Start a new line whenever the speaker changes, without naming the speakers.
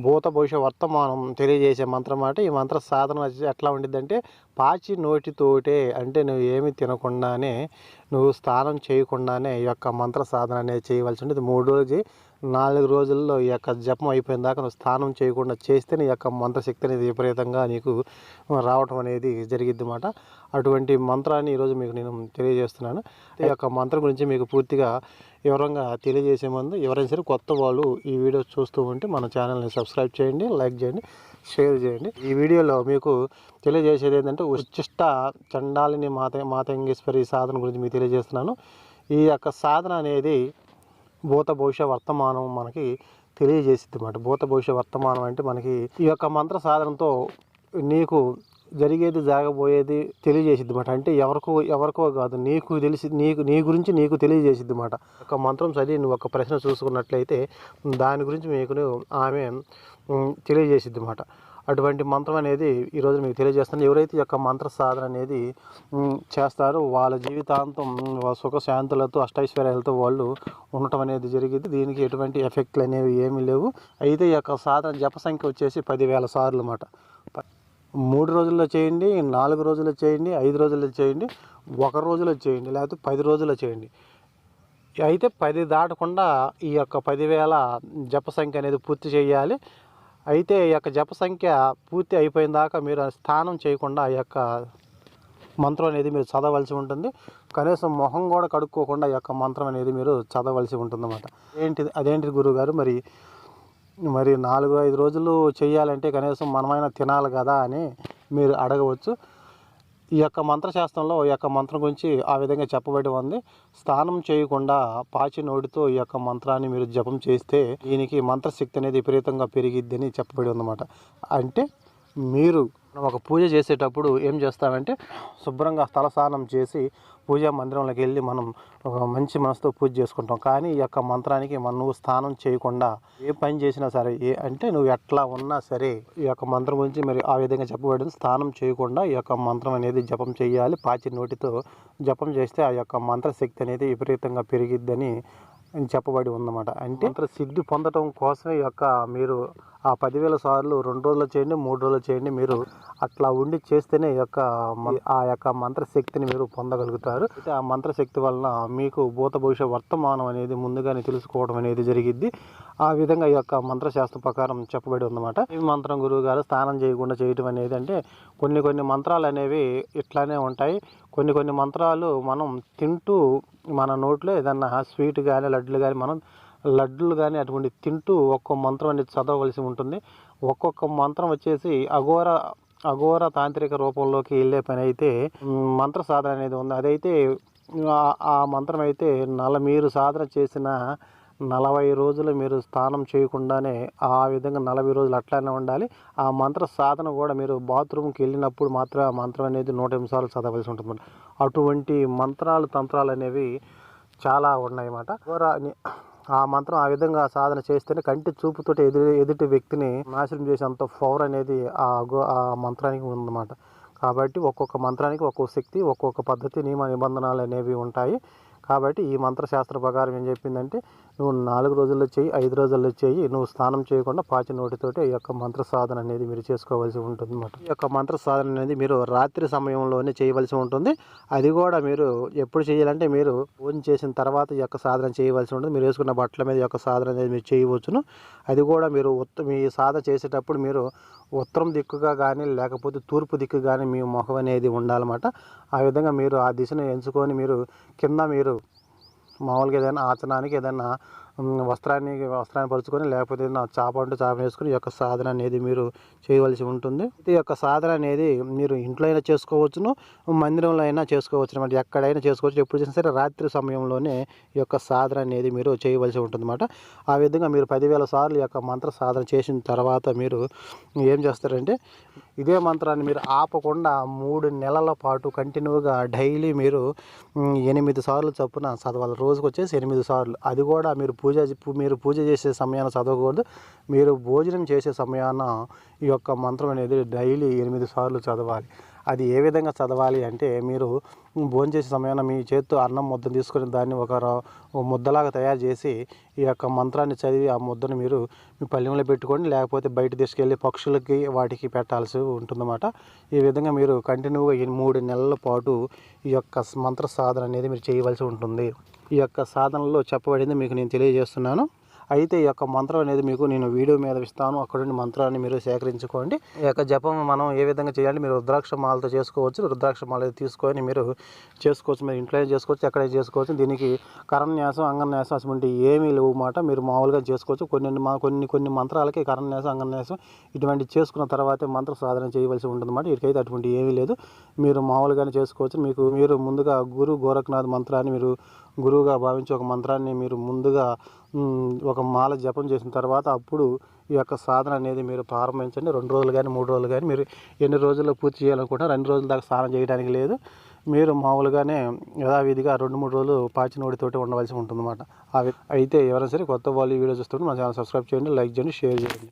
భూత భవిష్య వర్తమానం తెలియజేసే మంత్రం మాట ఈ మంత్ర సాధన ఎట్లా ఉండిద్దంటే పాచి నోటితోటే అంటే నువ్వు ఏమి తినకుండానే నువ్వు స్నానం చేయకుండానే ఈ యొక్క మంత్ర సాధన అనేది చేయవలసి ఉంటుంది మూడు రోజు నాలుగు రోజుల్లో ఈ యొక్క జపం అయిపోయిన దాకా నువ్వు స్నానం చేయకుండా చేస్తే నీ యొక్క మంత్రశక్తి అనేది విపరీతంగా నీకు రావటం అనేది జరిగిద్ది అన్నమాట అటువంటి మంత్రాన్ని ఈరోజు మీకు నేను తెలియజేస్తున్నాను. ఈ యొక్క మంత్రం గురించి మీకు పూర్తిగా వివరంగా తెలియజేసే ముందు ఎవరైనా సరే కొత్త వాళ్ళు ఈ వీడియో చూస్తూ ఉంటే మన ఛానల్ని సబ్స్క్రైబ్ చేయండి లైక్ చేయండి. షేర్ చేయండి. ఈ వీడియోలో మీకు తెలియజేసేది ఏంటంటే ఉచ్చిష్ట చండాలిని మాత మాతంగేశ్వరి సాధన గురించి మీకు తెలియజేస్తున్నాను. ఈ యొక్క సాధన అనేది భూత భవిష్య వర్తమానం మనకి తెలియజేసింది అన్నమాట. భూత భవిష్య వర్తమానం అంటే మనకి ఈ యొక్క మంత్ర సాధనతో నీకు జరిగేది జరగబోయేది తెలియజేసిద్ది మాట అంటే ఎవరికో ఎవరికో కాదు నీకు తెలిసి నీకు నీ గురించి నీకు తెలియజేసిద్ది మాట ఒక మంత్రం చదివి నువ్వు ఒక ప్రశ్న చూసుకున్నట్లయితే దాని గురించి మీకు ఆమె తెలియజేసిద్ది మాట అటువంటి మంత్రం అనేది ఈరోజు మీకు తెలియజేస్తాను. ఎవరైతే యొక్క మంత్ర సాధన అనేది చేస్తారో వాళ్ళ జీవితాంతం సుఖశాంతులతో అష్టైశ్వర్యాలతో వాళ్ళు ఉండటం అనేది జరిగింది. దీనికి ఎటువంటి ఎఫెక్ట్లు అనేవి ఏమీ లేవు. అయితే ఈ యొక్క సాధన జప సంఖ్య వచ్చేసి పదివేల సార్లు అన్నమాట మూడు రోజుల్లో చేయండి నాలుగు రోజుల్లో చేయండి ఐదు రోజుల్లో చేయండి ఒక రోజులో చేయండి లేకపోతే పది రోజుల్లో చేయండి. అయితే పది దాటకుండా ఈ యొక్క పదివేల జప సంఖ్య అనేది పూర్తి చేయాలి. అయితే ఈ యొక్క జప సంఖ్య పూర్తి అయిపోయిన దాకా మీరు స్నానం చేయకుండా ఈ యొక్క మంత్రం అనేది మీరు చదవలసి ఉంటుంది. కనీసం మొహం కూడా కడుక్కోకుండా ఈ యొక్క మంత్రం అనేది మీరు చదవలసి ఉంటుందన్నమాట. ఏంటిది అదేంటిది గురువుగారు మరి? మరి నాలుగు ఐదు రోజులు చేయాలంటే కనీసం మనమైనా తినాలి కదా అని మీరు అడగవచ్చు. ఈ యొక్క మంత్రశాస్త్రంలో ఈ యొక్క మంత్రం గురించి ఆ విధంగా చెప్పబడి ఉంది. స్నానం చేయకుండా పాచి నోటితో ఈ యొక్క మంత్రాన్ని మీరు జపం చేస్తే దీనికి మంత్రశక్తి అనేది విపరీతంగా పెరిగిద్దని చెప్పబడి ఉందన్నమాట. అంటే మీరు ఒక పూజ చేసేటప్పుడు ఏం చేస్తామంటే శుభ్రంగా తలస్నానం చేసి పూజా మందిరంలోకి వెళ్ళి మనం ఒక మంచి మనసుతో పూజ చేసుకుంటాం. కానీ ఈ యొక్క మంత్రానికి మనం నువ్వు స్నానం చేయకుండా ఏ పని చేసినా సరే ఏ అంటే నువ్వు ఎట్లా ఉన్నా సరే ఈ యొక్క మంత్రం గురించి మరి ఆ విధంగా చెప్పబడింది. స్నానం చేయకుండా ఈ యొక్క మంత్రం అనేది జపం చేయాలి. పాచి నోటితో జపం చేస్తే ఆ యొక్క మంత్రశక్తి అనేది విపరీతంగా పెరిగిద్దని చెప్పబడి ఉందన్నమాట. అంటే మంత్ర సిద్ధి పొందడం కోసమే ఈ యొక్క మీరు ఆ పదివేల సార్లు రెండు రోజులు చేయండి మూడు రోజులు చేయండి మీరు అట్లా ఉండి చేస్తేనే యొక్క ఆ యొక్క మంత్రశక్తిని మీరు పొందగలుగుతారు. అయితే ఆ మంత్రశక్తి వలన మీకు భూత భవిష్య వర్తమానం అనేది ముందుగానే తెలుసుకోవడం అనేది జరిగిద్ది. ఆ విధంగా ఈ యొక్క మంత్రశాస్త్ర ప్రకారం చెప్పబడి ఉందన్నమాట. ఈ మంత్రం గురువు గారు స్నానం చేయకుండా చేయటం అనేది అంటే కొన్ని కొన్ని మంత్రాలు అనేవి ఇట్లానే ఉంటాయి. కొన్ని కొన్ని మంత్రాలు మనం తింటూ మన నోట్లో ఏదన్నా స్వీట్ కానీ లడ్లు కానీ మనం లడ్డులు కానీ అటువంటి తింటూ ఒక్కో మంత్రం అనేది చదవవలసి ఉంటుంది. ఒక్కొక్క మంత్రం వచ్చేసి అఘోర అఘోర తాంత్రిక రూపంలోకి వెళ్ళే పని అయితే మంత్ర సాధన అనేది ఉంది. అదైతే ఆ- ఆ మంత్రం అయితే నల మీరు సాధన చేసిన నలభై రోజులు మీరు స్నానం చేయకుండానే ఆ విధంగా నలభై రోజులు అట్లానే ఉండాలి. ఆ మంత్ర సాధన కూడా మీరు బాత్రూమ్కి వెళ్ళినప్పుడు మాత్రం ఆ మంత్రం అనేది నూట ఎనిమిది సార్లు చదవలసి ఉంటుంది అటువంటి మంత్రాలు తంత్రాలు అనేవి చాలా ఉన్నాయన్నమాట. ఆ మంత్రం ఆ విధంగా సాధన చేస్తేనే కంటి చూపుతోటి ఎదురు ఎదుటి వ్యక్తిని నాశనం చేసేంత పవర్ అనేది ఆ గో- ఆ మంత్రానికి ఉందన్నమాట. కాబట్టి ఒక్కొక్క మంత్రానికి ఒక్కొక్క శక్తి ఒక్కొక్క పద్ధతి నియమ నిబంధనలు అనేవి ఉంటాయి. కాబట్టి ఈ మంత్రశాస్త్ర ప్రకారం ఏం చెప్పిందంటే నువ్వు నాలుగు రోజుల్లో చేయి ఐదు రోజుల్లో చేయి నువ్వు స్నానం చేయకుండా పాచి నోటితోటి ఈ యొక్క మంత్ర సాధన అనేది మీరు చేసుకోవాల్సి ఉంటుంది అన్నమాట ఈ యొక్క మంత్ర సాధన అనేది మీరు రాత్రి సమయంలోనే చేయవలసి ఉంటుంది. అది కూడా మీరు ఎప్పుడు చేయాలంటే మీరు భోజనం చేసిన తర్వాత ఈ యొక్క సాధన చేయవలసి ఉంటుంది. మీరు వేసుకున్న బట్టల మీద యొక్క సాధన అనేది మీరు చేయవచ్చును. అది కూడా మీరు ఉత్త మీ సాధన చేసేటప్పుడు మీరు ఉత్తరం దిక్కుగా కానీ లేకపోతే తూర్పు దిక్కు కానీ మీ ముఖం అనేది ఉండాలన్నమాట. ఆ విధంగా మీరు ఆ దిశను ఎంచుకొని మీరు కింద మీరు మామూలుగా ఏదైనా ఆచనానికి ఏదైనా వస్త్రాన్ని వస్త్రాన్ని పరుచుకొని లేకపోతే ఏదైనా చాప ఉంటే చాప వేసుకొని ఈ యొక్క సాధన అనేది మీరు చేయవలసి ఉంటుంది. ఈ యొక్క సాధన అనేది మీరు ఇంట్లో అయినా చేసుకోవచ్చును మందిరంలో అయినా చేసుకోవచ్చు అనమాట. ఎక్కడైనా చేసుకోవచ్చు. ఎప్పుడు చేసినా సరే రాత్రి సమయంలోనే ఈ యొక్క సాధన అనేది మీరు చేయవలసి ఉంటుంది ఆ విధంగా మీరు పదివేల సార్లు ఈ యొక్క మంత్ర సాధన చేసిన తర్వాత మీరు ఏం చేస్తారంటే ఇదే మంత్రాన్ని మీరు ఆపకుండా మూడు నెలల పాటు కంటిన్యూగా డైలీ మీరు ఎనిమిది సార్లు చొప్పున చదవాలి. రోజుకు వచ్చేసి ఎనిమిది సార్లు. అది కూడా మీరు పూజ మీరు పూజ చేసే సమయాన్ని చదవకూడదు. మీరు భోజనం చేసే సమయాన ఈ యొక్క మంత్రం అనేది డైలీ ఎనిమిది సార్లు చదవాలి. అది ఏ విధంగా చదవాలి అంటే మీరు భోంచేసే సమయాన మీ చేతితో అన్నం ముద్ద తీసుకొని దాన్ని ఒక ముద్దలాగా తయారు చేసి ఈ యొక్క మంత్రాన్ని చదివి ఆ ముద్దను మీరు మీ పల్లెంలో పెట్టుకోండి లేకపోతే బయట తీసుకెళ్ళి పక్షులకి వాటికి పెట్టాల్సి ఉంటుందన్నమాట. ఈ విధంగా మీరు కంటిన్యూగా ఈ మూడు నెలల పాటు ఈ యొక్క మంత్ర సాధన అనేది మీరు చేయవలసి ఉంటుంది. ఈ యొక్క సాధనలో చెప్పబడింది మీకు నేను తెలియజేస్తున్నాను. అయితే ఈ యొక్క మంత్రం అనేది మీకు నేను వీడియో మీద ఇస్తాను. అక్కడ నుండి మంత్రాన్ని మీరు సేకరించుకోండి. ఈ యొక్క జపం మనం ఏ విధంగా చేయాలి? మీరు రుద్రాక్ష మాలతో చేసుకోవచ్చు. రుద్రాక్ష మాల తీసుకొని మీరు చేసుకోవచ్చు. మీరు ఇంట్లో చేసుకోవచ్చు ఎక్కడ చేసుకోవచ్చు. దీనికి కరణ్యాసం అంగన్యాసం అటువంటి ఏమీ లేవు మాట. మీరు మామూలుగా చేసుకోవచ్చు. కొన్ని మా కొన్ని కొన్ని మంత్రాలకి కరణ్యాసం అంగన్యాసం ఇటువంటి చేసుకున్న తర్వాతే మంత్ర సాధన చేయవలసి ఉంటుందన్నమాట. వీరికైతే అటువంటి ఏమీ లేదు. మీరు మామూలుగానే చేసుకోవచ్చు. మీకు మీరు ముందుగా గురు గోరఖనాథ్ మంత్రాన్ని మీరు గురువుగా భావించి ఒక మంత్రాన్ని మీరు ముందుగా ఒక మాల జపం చేసిన తర్వాత అప్పుడు ఈ యొక్క సాధన అనేది మీరు ప్రారంభించండి. రెండు రోజులు కానీ మూడు రోజులు కానీ మీరు ఎన్ని రోజుల్లో పూర్తి చేయాలనుకుంటారో రెండు రోజుల దాకా స్నానం చేయడానికి లేదు. మీరు మామూలుగానే యథావిధిగా రెండు మూడు రోజులు పాచినోడితోటి ఉండవలసి ఉంటుందన్నమాట. అవి అయితే ఎవరైనా సరే కొత్త వాళ్ళు ఈ వీడియో చూస్తుంటే మన ఛానల్ సబ్స్క్రైబ్ చేయండి లైక్ చేయండి షేర్ చేయండి.